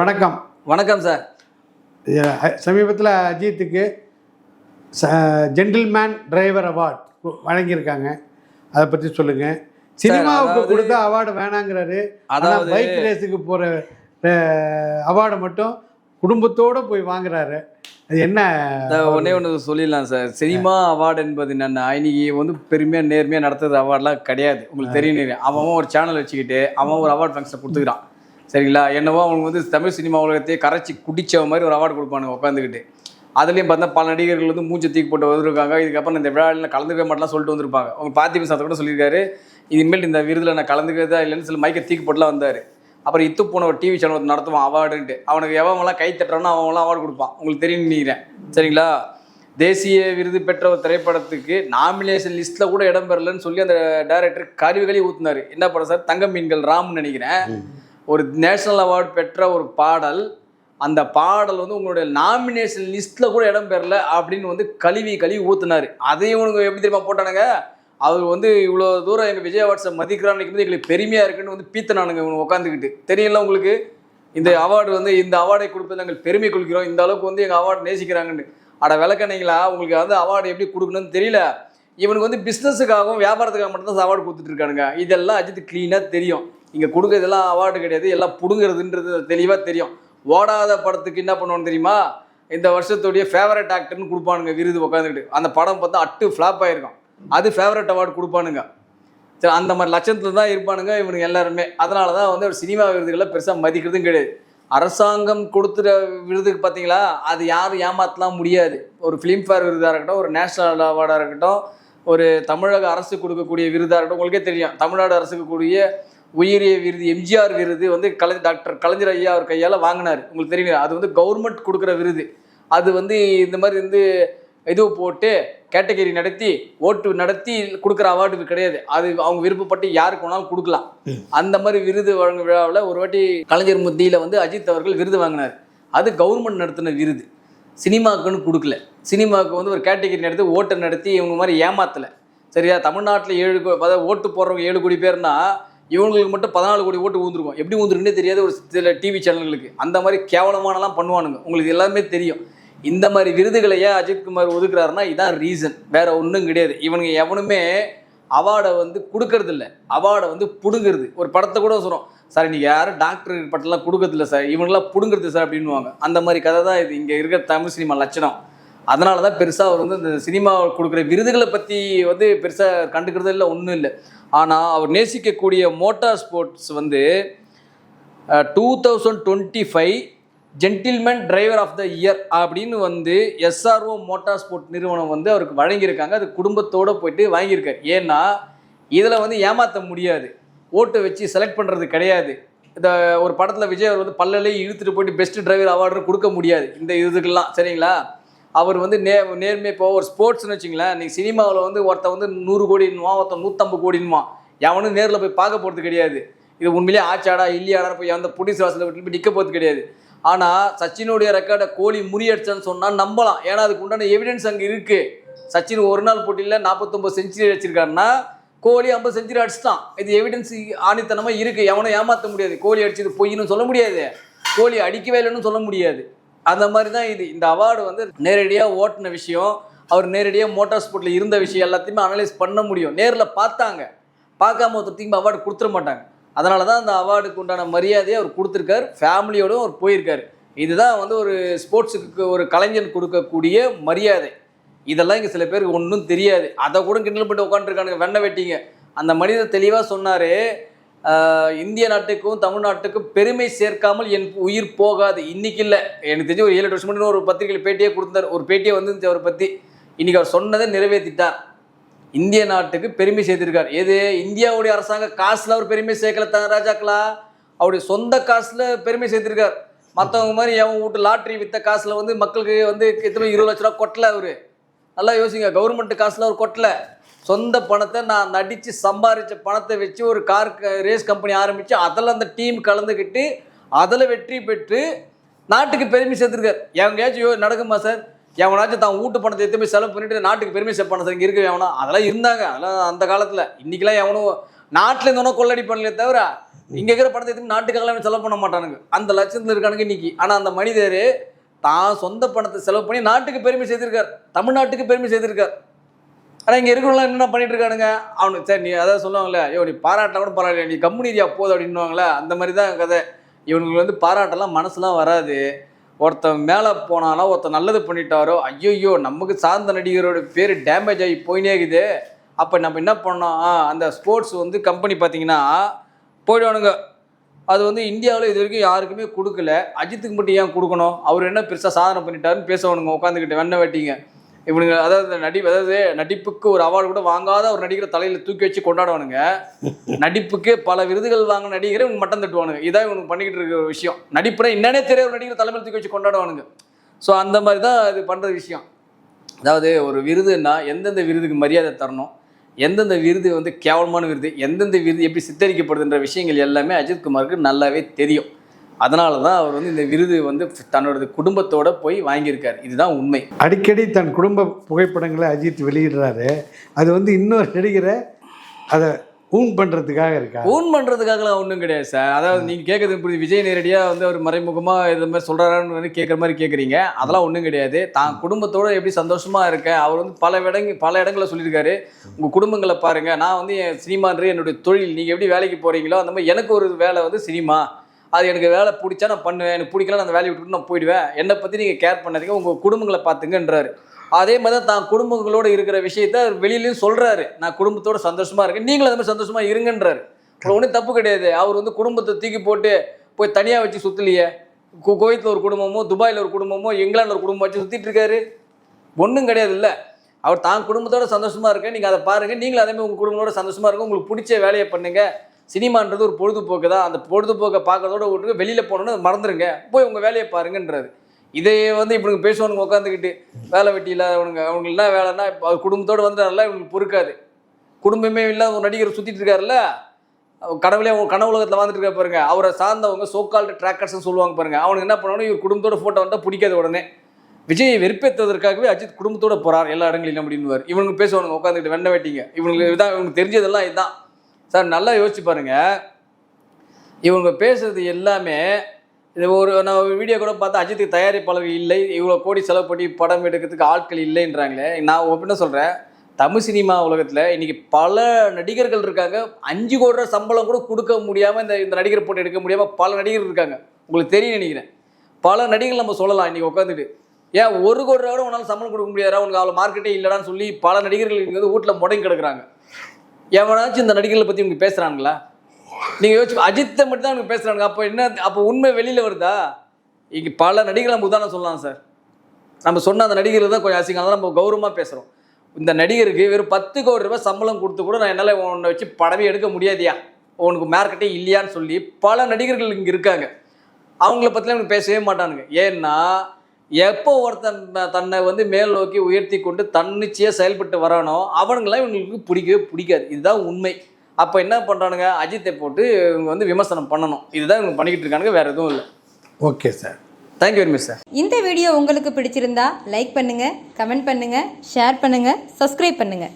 வணக்கம். வணக்கம் சார் சமீபத்தில் அஜித்துக்கு ஜென்டில்மேன் டிரைவர் அவார்ட் வழங்கியிருக்காங்க. அதை பற்றி சொல்லுங்கள் சினிமாவுக்கு கொடுத்த அவார்டு வேணாங்கிறாரு. அதாவது பைக் ரேஸுக்கு போகிற அவார்டை மட்டும் குடும்பத்தோடு போய் வாங்குறாரு. அது என்ன ஒண்ணே ஒன்று சொல்லிடலாம் சார் சினிமா அவார்டு என்பது என்னென்னா இன்னைக்கு வந்து பெருமையாக நேர்மையாக நடத்துறது அவார்ட்லாம் கிடையாது. உங்களுக்கு தெரியும் அவன் ஒரு சேனல் வச்சுக்கிட்டு அவன் ஒரு அவார்ட் ஃபங்க்ஷன் கொடுத்துக்கிறான். சரிங்களா? என்னவோ அவங்க வந்து தமிழ் சினிமா உலகத்தையே கரைச்சி குடிச்ச மாதிரி ஒரு அவார்டு கொடுப்பானுங்க உட்காந்துக்கிட்டு அதுலேயும் பார்த்தா பல நடிகர்கள் வந்து மூச்சு தூக்கி போட்டு வந்திருக்காங்க. இதுக்கப்புறம் இந்த விழாவில் கலந்துக்க மாட்டலாம் சொல்லிட்டு வந்திருப்பாங்க. அவங்க பார்த்திபன் சார் கூட சொல்லியிருக்காரு. இனிமேல் இந்த விருதில் நான் கலந்துக்கிறதா இல்லைன்னு சொல்லி மைக்கை தூக்கி போட்டுலாம் வந்தார். அப்புறம் இத்து போன ஒரு டிவி சேனல் நடத்துவான் அவார்டுன்ட்டு அவனுக்கு எவன்லாம் கை தட்டுறானோ அவன்லாம் அவார்டு கொடுப்பான். உங்களுக்கு தெரியும் நினைக்கிறேன். சரிங்களா? தேசிய விருது பெற்ற ஒரு திரைப்படத்துக்கு நாமினேஷன் லிஸ்ட்டில் கூட இடம் பெறலன்னு சொல்லி அந்த டைரக்டர் கருவிகளே ஊத்துனாரு. என்ன படம் சார்? தங்க மீன்கள் ராம்னு நினைக்கிறேன். ஒரு நேஷனல் அவார்டு பெற்ற ஒரு பாடல் அந்த பாடல் வந்து உங்களுடைய நாமினேஷன் லிஸ்ட்டில் கூட இடம் பெறல அப்படின்னு வந்து கழுவி கழுவி ஊத்துனாரு. அதையும் இவனுங்க எப்படி தெரியுமா போட்டானுங்க? அவர் வந்து இவ்வளோ தூரம் எங்கள் விஜய் அவார்ட்ஸை மதிக்கிறான்னு வந்து எங்களுக்கு பெருமையாக இருக்குன்னு வந்து பீத்தனானுங்க இவங்க உட்காந்துக்கிட்டு தெரியல உங்களுக்கு? இந்த அவார்டு வந்து இந்த அவார்டை கொடுப்பது நாங்கள் பெருமை கொள்கிறோம். இந்த அளவுக்கு வந்து எங்கள் அவார்டு நேசிக்கிறாங்கன்னு. அட விளக்கணைங்களா உங்களுக்கு வந்து அவார்டு எப்படி கொடுக்கணும்னு தெரியல. இவனுக்கு வந்து பிஸ்னஸுக்காகவும் வியாபாரத்துக்காக மட்டும்தான் அவார்டு கொடுத்துட்டு இருக்கானுங்க. இதெல்லாம் அஜித் க்ளீனாக தெரியும். இங்கே கொடுக்கறதெல்லாம் அவார்டு கிடையாது. எல்லாம் பிடுங்கிறதுன்றது தெளிவாக தெரியும். ஓடாத படத்துக்கு என்ன பண்ணுவோன்னு தெரியுமா? இந்த வருஷத்துடைய ஃபேவரட் ஆக்டர்னு கொடுப்பானுங்க விருது உட்காந்துக்கிட்டு அந்த படம் பார்த்தா அட்டு ஃப்ளாப் ஆயிருக்கும். அது ஃபேவரட் அவார்டு கொடுப்பானுங்க. சரி அந்த மாதிரி லட்சத்தில் தான் இருப்பானுங்க இவனுங்க எல்லாருமே. அதனால தான் வந்து ஒரு சினிமா விருதுகளை பெருசாக மதிக்கிறதும் கிடையாது. அரசாங்கம் கொடுத்துற விருதுக்கு பார்த்தீங்களா? அது யாரும் ஏமாற்றலாம் முடியாது. ஒரு ஃபிலிம்ஃபேர் விருதாக இருக்கட்டும் ஒரு நேஷ்னல் அவார்டாக இருக்கட்டும் ஒரு தமிழக அரசு கொடுக்கக்கூடிய விருதாக இருக்கட்டும் உங்களுக்கே தெரியும். தமிழ்நாடு அரசுக்கு கூடிய உயரிய விருது எம்ஜிஆர் விருது வந்து கலை டாக்டர் கலைஞர் ஐயா அவர் கையால் வாங்கினார். உங்களுக்கு தெரியும் அது வந்து கவர்மெண்ட் கொடுக்குற விருது. அது வந்து இந்த மாதிரி வந்து இது போட்டு கேட்டகரி நடத்தி ஓட்டு நடத்தி கொடுக்குற அவார்டு கிடையாது. அது அவங்க விருப்பப்பட்டு யாருக்கு வேணாலும் கொடுக்கலாம். அந்த மாதிரி விருது வழங்கும் விழாவில் ஒரு வாட்டி கலைஞர் முத்தியில் வந்து அஜித் அவர்கள் விருது வாங்கினார். அது கவர்மெண்ட் நடத்தின விருது. சினிமாக்குன்னு கொடுக்கல. சினிமாவுக்கு வந்து ஒரு கேட்டகரி நடத்தி ஓட்டை நடத்தி இவங்க மாதிரி ஏமாத்தலை. சரியா? தமிழ்நாட்டில் ஏழு அதாவது ஓட்டு போடுறவங்க ஏழு கோடி பேர்னா இவங்களுக்கு மட்டும் பதினாலு கோடி ஓட்டு ஊந்துருக்கும் எப்படி ஊந்துருக்குன்னே தெரியாது ஒரு சில டிவி சேனல்களுக்கு அந்த மாதிரி கேவலமானலாம் பண்ணுவானுங்க. உங்களுக்கு எல்லாமே தெரியும். இந்த மாதிரி விருதுகளை ஏன் அஜித்குமார் ஒதுக்குறாருன்னா இதான் ரீசன் வேற ஒன்றும் கிடையாது. இவனுங்க எவனுமே அவார்டை வந்து கொடுக்கறது இல்லை அவார்டை வந்து பிடுங்குறது. ஒரு படத்தை கூட சொல்கிறோம் சார் இன்றைக்கி யாரும் டாக்டர் பட்டம்லாம் கொடுக்கறதில்ல சார். இவங்களாம் புடுங்கிறது சார் அப்படின்னுவாங்க. அந்த மாதிரி கதை தான் இது. இங்கே இருக்கிற தமிழ் சினிமா லட்சணம். அதனால தான் பெருசாக அவர் வந்து இந்த சினிமா கொடுக்குற விருதுகளை பற்றி வந்து பெருசாக கண்டுக்கிறது இல்லை ஒன்றும் இல்லை. ஆனால் அவர் நேசிக்கக்கூடிய மோட்டார் ஸ்போர்ட்ஸ் வந்து two thousand twenty five gentleman driver of the year அப்படின்னு வந்து எஸ்ஆர்ஓ மோட்டார் ஸ்போர்ட் நிறுவனம் வந்து அவருக்கு வழங்கியிருக்காங்க. அது குடும்பத்தோடு போயிட்டு வாங்கியிருக்காரு. ஏன்னா இதில் வந்து ஏமாற்ற முடியாது. ஓட்டை வச்சு செலக்ட் பண்ணுறது கிடையாது. இந்த ஒரு படத்தில் விஜய் அவர் வந்து பல்லலே இழுத்துட்டு போயிட்டு பெஸ்ட் டிரைவர் அவார்டு கொடுக்க முடியாது. இந்த இதுக்கெல்லாம். சரிங்களா? அவர் வந்து நே நேர்மை இப்போ ஒரு ஸ்போர்ட்ஸ்னு வச்சுங்களேன் நீங்கள் சினிமாவில் வந்து ஒருத்தன் வந்து நூறு கோடின்னுவான் ஒருத்தன் நூற்றம்பது கோடின்னுவான் எவனும் நேரில் போய் பார்க்க போகிறது கிடையாது. இது உண்மையிலேயே ஆச்சாடா இல்லையாடா போய் அந்த புடிஸ் வாசலில் விட்டு போய் நிற்க போகிறது கிடையாது. ஆனால் சச்சினுடைய ரெக்கார்டை கோலி முறியடிச்சான்னு சொன்னால் நம்பலாம். ஏன்னா அதுக்கு உண்டான எவிடன்ஸ் அங்கே இருக்குது சச்சின் ஒரு நாள் போட்டியில் நாற்பத்தொம்பது செஞ்சுரி அடிச்சிருக்காருன்னா கோலி ஐம்பது செஞ்சுரி அடிச்சிட்டான். இது எவிடன்ஸ் ஆணித்தனமாக இருக்குது எவனும் ஏமாற்ற முடியாது. கோலி அடிச்சது பொய்ன்னு சொல்ல முடியாது. கோலி அடிக்கவே இல்லைன்னு சொல்ல முடியாது. அந்த மாதிரி தான் இது. இந்த அவார்டு வந்து நேரடியாக ஓட்டின விஷயம். அவர் நேரடியாக மோட்டார் ஸ்போர்ட்டில் இருந்த விஷயம் எல்லாத்தையுமே அனலைஸ் பண்ண முடியும். நேரில் பார்த்தாங்க. பார்க்காம ஒருத்தர் திரும்பி அவார்டு கொடுத்துட மாட்டாங்க. அதனால தான் அந்த அவார்டுக்கு உண்டான மரியாதையை அவர் கொடுத்துருக்காரு. ஃபேமிலியோடும் அவர் போயிருக்காரு. இதுதான் வந்து ஒரு ஸ்போர்ட்ஸுக்கு ஒரு கலைஞன் கொடுக்கக்கூடிய மரியாதை. இதெல்லாம் இங்கே சில பேருக்கு ஒன்றும் தெரியாது. அதை கூட கிண்டல் பண்ணிட்டு உட்காந்துருக்கானுங்க வெண்ணை வெட்டிங்க. அந்த மனிதர் தெளிவாக சொன்னார் இந்திய நாட்டுக்கும் தமிழ்நாட்டுக்கும் பெருமை சேர்க்காமல் என் உயிர் போகாது. இன்னைக்கு இல்லை. எனக்கு தெரிஞ்சு ஒரு ஏழு எட்டு வருஷம் முன்னாடி ஒரு பத்திரிகையில் பேட்டியே கொடுத்தார். ஒரு பேட்டியே வந்து அவரை பற்றி இன்னைக்கு அவர் சொன்னதை நிறைவேற்றிட்டார். இந்திய நாட்டுக்கு பெருமை சேர்த்திருக்கார். எது? இந்தியாவுடைய அரசாங்க காசில் அவர் பெருமை சேர்க்கல த ராஜாக்களா? அவருடைய சொந்த காசில் பெருமை சேர்த்திருக்கார். மற்றவங்க மாதிரி அவன் வீட்டு லாட்ரி வித்த காசில் வந்து மக்களுக்கு வந்து எத்தனை இருபது லட்ச ரூபா கொட்டலை அவர். நல்லா யோசிங்க. கவர்மெண்ட் காசில் அவர் கொட்டலை. சொந்த பணத்தை நான் நடித்து சம்பாரித்த பணத்தை வச்சு ஒரு கார் ரேஸ் கம்பெனி ஆரம்பித்து அதில் அந்த டீம் கலந்துக்கிட்டு அதில் வெற்றி பெற்று நாட்டுக்கு பெருமை சேர்த்துருக்கார். எவங்கேயாச்சும் யோ- நடக்குமா சார்? எவனாச்சும் தான் வீட்டு பணத்தை எத்தனை செலவு பண்ணிட்டு நாட்டுக்கு பெருமை சேர்ப்பான சார் இங்கே இருக்க எவனா? அதெல்லாம் இருந்தாங்க. அதெல்லாம் அந்த காலத்தில். இன்றைக்கெலாம் எவனும் நாட்டில் இருந்தவனும் கொள்ளடி பண்ணலையே தவிர இங்கே இருக்கிற பணத்தை எத்தனை நாட்டுக்காக செலவு பண்ண மாட்டானுங்க. அந்த லட்சத்தில் இருக்கானுங்க இன்றைக்கி ஆனால் அந்த மனிதர் தான் சொந்த பணத்தை செலவு பண்ணி நாட்டுக்கு பெருமை செய்திருக்கார் தமிழ்நாட்டுக்கு பெருமை செய்திருக்கார் ஆனால் இங்கே இருக்கிறவங்க என்ன பண்ணிட்டு இருக்கானுங்க அவனுக்கு சரி நீ அதாவது சொல்லுவாங்களே ஐயோ நீ பாராட்டினா கூட பரவாயில்ல நீ கம்முனீதியா போதும் அப்படின்னுவாங்களே அந்த மாதிரி தான் கதை. இவனுங்களுக்கு வந்து பாராட்டெல்லாம் மனசுலாம் வராது. ஒருத்தன் மேலே போனாலும் ஒருத்தன் நல்லது பண்ணிட்டாரோ ஐயோயோ நமக்கு சார்ந்த நடிகரோட பேர் டேமேஜ் ஆகி போயினே இருக்குது. அப்போ நம்ம என்ன பண்ணோம்? ஆ, அந்த ஸ்போர்ட்ஸ் வந்து கம்பெனி பார்த்தீங்கன்னா போயிடுவானுங்க. அது வந்து இந்தியாவில் இது வரைக்கும் யாருக்குமே கொடுக்கல. அஜித்துக்கு மட்டும் ஏன் கொடுக்கணும்? அவர் என்ன பெருசாக சாதனை பண்ணிட்டாருன்னு பேசவனுங்க உட்காந்துக்கிட்டு வெண்ண வெட்டிங்க. இவனுங்க அதாவது நடி அதாவது நடிப்புக்கு ஒரு அவார்டு கூட வாங்காத ஒரு நடிகரை தலையில் தூக்கி வச்சு கொண்டாடுவானுங்க. நடிப்புக்கு பல விருதுகள் வாங்க நடிகரை இவங்க மட்டம் தட்டுவானுங்க. இதான் இவனுக்கு பண்ணிக்கிட்டு இருக்கிற விஷயம். நடிப்புனா என்னன்னே தெரியாத ஒரு நடிகரை தலைமையில் தூக்கி வச்சு கொண்டாடுவானுங்க. ஸோ அந்த மாதிரி தான் இது பண்ணுற விஷயம். அதாவது ஒரு விருதுன்னா எந்தெந்த விருதுக்கு மரியாதை தரணும்? எந்தெந்த விருது வந்து கேவலமான விருது? எந்தெந்த விருது எப்படி சித்தரிக்கப்படுதுன்ற விஷயங்கள் எல்லாமே அஜித் குமாருக்கு நல்லாவே தெரியும். அதனால தான் அவர் வந்து இந்த விருது வந்து தன்னோட குடும்பத்தோட போய் வாங்கியிருக்காரு. இதுதான் உண்மை. அடிக்கடி தன் குடும்ப புகைப்படங்களை அஜித் வெளியிடுறாரு. அது வந்து இன்னொரு நடிகரை அதை ஊன் பண்ணுறதுக்காக இருக்கா? ஓன் பண்ணுறதுக்காகலாம் ஒன்றும் கிடையாது சார். அதாவது நீங்கள் கேட்குறது புரியுது. விஜய் நேரடியாக வந்து ஒரு மறைமுகமாக இது மாதிரி சொல்கிறாரான்னு வந்து கேட்குற மாதிரி கேட்குறீங்க. அதெல்லாம் ஒன்றும் கிடையாது. தான் குடும்பத்தோட எப்படி சந்தோஷமாக இருக்கேன் அவர் வந்து பல இடங்க பல இடங்களில் சொல்லியிருக்காரு. உங்கள் குடும்பங்களை பாருங்கள் நான் வந்து என் சினிமான்ற என்னுடைய தொழில். நீங்கள் எப்படி வேலைக்கு போகிறீங்களோ அந்த மாதிரி எனக்கு ஒரு வேலை வந்து சினிமா. அது எனக்கு வேலை பிடிச்சா நான் பண்ணுவேன். எனக்கு பிடிக்கல அந்த வேலையை விட்டுட்டு நான் போயிடுவேன். என்னை பற்றி நீங்கள் கேர் பண்ணாதீங்க உங்கள் குடும்பங்களை பார்த்துங்கன்றாரு. அதே மாதிரி தான் தான் குடும்பங்களோடு இருக்கிற விஷயத்த அவர் சொல்கிறாரு நான் குடும்பத்தோட சந்தோஷமாக இருக்கேன். நீங்களும் அதே மாதிரி சந்தோஷமாக இருங்கன்றாரு. அப்புறம் ஒன்றும் தப்பு கிடையாது. அவர் வந்து குடும்பத்தை தூக்கி போட்டு போய் தனியாக வச்சு சுற்றலையே கு குவைத்தில் ஒரு குடும்பமோ துபாயில் ஒரு குடும்பமோ இங்கிலாந்து ஒரு குடும்பம் வச்சு சுற்றிட்டு இருக்காரு. ஒன்றும் கிடையாது இல்லை. அவர் தான் குடும்பத்தோட சந்தோஷமாக இருக்கேன். நீங்கள் அதை பாருங்கள் நீங்களும் அதே மாதிரி உங்கள் குடும்பத்தோட சந்தோஷமாக இருக்கும் உங்களுக்கு பிடிச்ச வேலையை பண்ணுங்கள் சினிமான்றது ஒரு பொழுதுபோக்கு தான். அந்த பொழுதுபோக்கை பார்க்கறதோட விட்டு வெளியில் போனோன்னு மறந்துடுங்க போய் உங்கள் வேலையை பாருங்கன்றது இதே வந்து இப்படி பேசுவானுங்க உட்காந்துக்கிட்டு வேலை வெட்டி இல்லாதவனுங்க. அவங்களுக்கு என்ன வேலைன்னா இப்போ குடும்பத்தோடு வந்துட்டார்ல இவங்களுக்கு பொறுக்காது. குடும்பமே இல்லாத ஒரு நடிகர் சுற்றிட்டு இருக்காருல்ல? கடவுளே அவங்க கனவு உலகத்தில் வந்துட்டு இருக்க பாருங்க. அவரை சார்ந்தவங்க சோக்கால்டு ட்ராக்கர்ஸ்னு சொல்லுவாங்க பாருங்க. அவனுக்கு என்ன பண்ணணும் இவர் குடும்பத்தோட ஃபோட்டோ வந்தால் பிடிக்காது உடனே. விஜயை வெறுப்பேற்றுவதற்காகவே அஜித் குடும்பத்தோட போறார் எல்லா இடங்களிலும் அப்படின்னுவார். இவனுக்கு பேசுவானுங்க உட்காந்துக்கிட்டு வெண்ண வெட்டிங்க. இவங்களுக்கு இதான் இவங்களுக்கு தெரிஞ்சதெல்லாம் இதுதான். சார் நல்லா யோசிச்சு பாருங்கள் இவங்க பேசுறது எல்லாமே இது ஒரு நான் வீடியோ கூட பார்த்தா அஜித்துக்கு தயாரிப்பாளர் இல்லை இவ்வளோ கோடி செலவு பண்ணி படம் எடுக்கிறதுக்கு ஆட்கள் இல்லைன்றாங்களே. நான் என்ன சொல்கிறேன் தமிழ் சினிமா உலகத்தில் இன்றைக்கி பல நடிகர்கள் இருக்காங்க. அஞ்சு கோடி ரூபா சம்பளம் கூட கொடுக்க முடியாமல் இந்த இந்த நடிகர் போட்டு எடுக்க முடியாமல் பல நடிகர் இருக்காங்க. உங்களுக்கு தெரியும் நினைக்கிறேன். பல நடிகர்கள் நம்ம சொல்லலாம் இன்றைக்கி உட்காந்துட்டு ஏன் ஒரு கோடி ரூபா கூட உன்னால் சம்பளம் கொடுக்க முடியாதா உனக்கு அவ்வளோ மார்க்கெட்டே இல்லைடான்னு சொல்லி பல நடிகர்கள் வந்து வீட்டில் முடங்கி கிடக்குறாங்க. எவனாச்சும் இந்த நடிகர்களை பற்றி இவங்க பேசுகிறாங்களா நீங்கள் யோசிச்சு அஜித்தை மட்டும் தான் இவங்க பேசுகிறாங்க அப்போ என்ன அப்போ உண்மை வெளியில் வருதா? இங்கே பல நடிகர்கள் நம்ம உதாரணம் சொல்லலாம் சார். நம்ம சொன்ன அந்த நடிகர்கள் தான் கொஞ்சம் அசிங்கம். அதெல்லாம் நம்ம கௌரவமாக பேசுகிறோம் இந்த நடிகருக்கு வெறும் பத்து கோடி ரூபாய் சம்பளம் கொடுத்து கூட நான் என்னால் உன்னை வச்சு படமே எடுக்க முடியாதியா? உனக்கு மார்க்கெட்டே இல்லையான்னு சொல்லி பல நடிகர்கள் இங்கே இருக்காங்க. அவங்கள பற்றிலாம் எனக்கு பேசவே மாட்டானுங்க. ஏன்னா எப்போ ஒருத்தன் தன்னை வந்து மேல் நோக்கி உயர்த்தி கொண்டு தன்னிச்சையாக செயல்பட்டு வரானோ அவனுங்களாம் இவங்களுக்கு பிடிக்கவே பிடிக்காது. இதுதான் உண்மை. அப்போ என்ன பண்ணுறானுங்க அஜித்தை போட்டு இவங்க வந்து விமர்சனம் பண்ணணும். இதுதான் இவங்க பண்ணிக்கிட்டு இருக்கானுங்க வேறு எதுவும் இல்லை. Okay sir. Thank you very much sir இந்த வீடியோ உங்களுக்கு பிடிச்சிருந்தா லைக் பண்ணுங்க கமெண்ட் பண்ணுங்க ஷேர் பண்ணுங்க சப்ஸ்கிரைப் பண்ணுங்க.